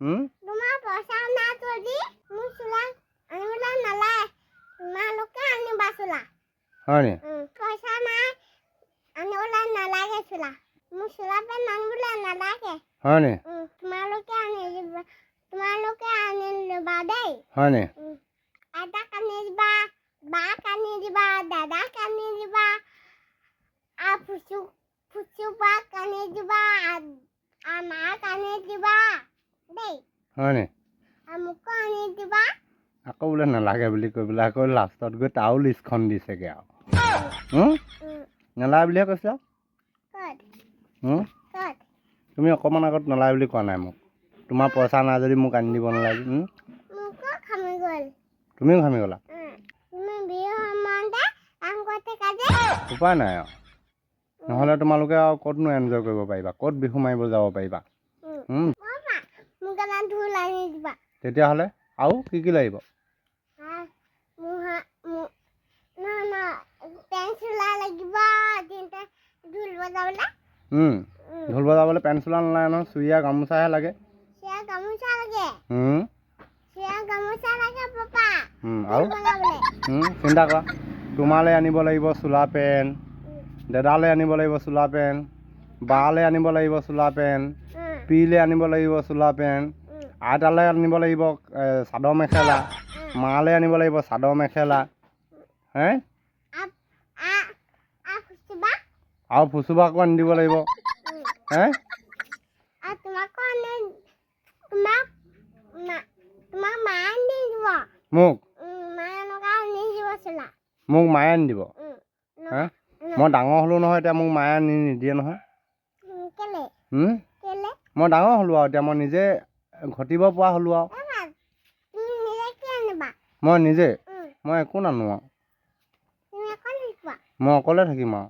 হুম? তোমার পয়সা না তোদি মুসলা আনিবলা নালা তোমার লোকে আনি পয়সা না? আনিবলা নালা গেছলা পে নানিবলা নালা কে হনে তোমার লোকে আনি তোমার লোকে আনি আদা কানে দিবা বা কানে দিবা দাদা কানে দিবা আ ফুসু ফুসু বা কানে দিবা আর মা কানে দিবা। দেই। হয় নি? আৰু মোকো আনি দিবা। আকৌ বোলে নালাগে বুলি কৈ পেলাই আকৌ লাষ্টত গৈ তাৰো লিষ্টখন দিছেগৈ আৰু। নালাগে বুলিহে কৈছা তুমি অকণমান আগত নালাগে বুলি কোৱা নাই মোক। তোমাৰ পইচা নাই যদি মোক আনি দিব নালাগে তুমিও ঘামি গ'লা? উপায় নাই আৰু। নহ'লে তোমালোকে আৰু ক'তনো এনজয় কৰিব পাৰিবা? ক'ত বিহু মাৰিব যাব পাৰিবা? তেতিয়াহ'লে আৰু কি কি লাগিব? ঢোল বজাবলৈ। পেঞ্চিলা নালাগে নহয় চুৰিয়া গামোচাহে লাগে। চিন্তা কৰা। তোমালৈ আনিব লাগিব চোলা পেণ্ট দাদালৈ আনিব লাগিব চোলা পেণ্ট বালৈ আনিব লাগিব চোলা পেণ্ট পিলৈ আনিব লাগিব চোলা পেণ্ট আইতালৈ আনিব লাগিব চাদৰ মেখেলা। মালৈ আনিব লাগিব চাদৰ মেখেলা হে? আৰু ফুচুবাকো আনি দিব লাগিব হে? মোক? মোক মায়ে আনি দিব? হে? মই ডাঙৰ হ'লোঁ নহয় এতিয়া মোক মায়ে আনি নিদিয়ে নহয়। মই ডাঙৰ হ'লোঁ আৰু এতিয়া মই নিজে ঘটিব পৰা হ'লোঁ আৰু। মই নিজে? মই একো নানো আৰু মই অকলে থাকিম আৰু।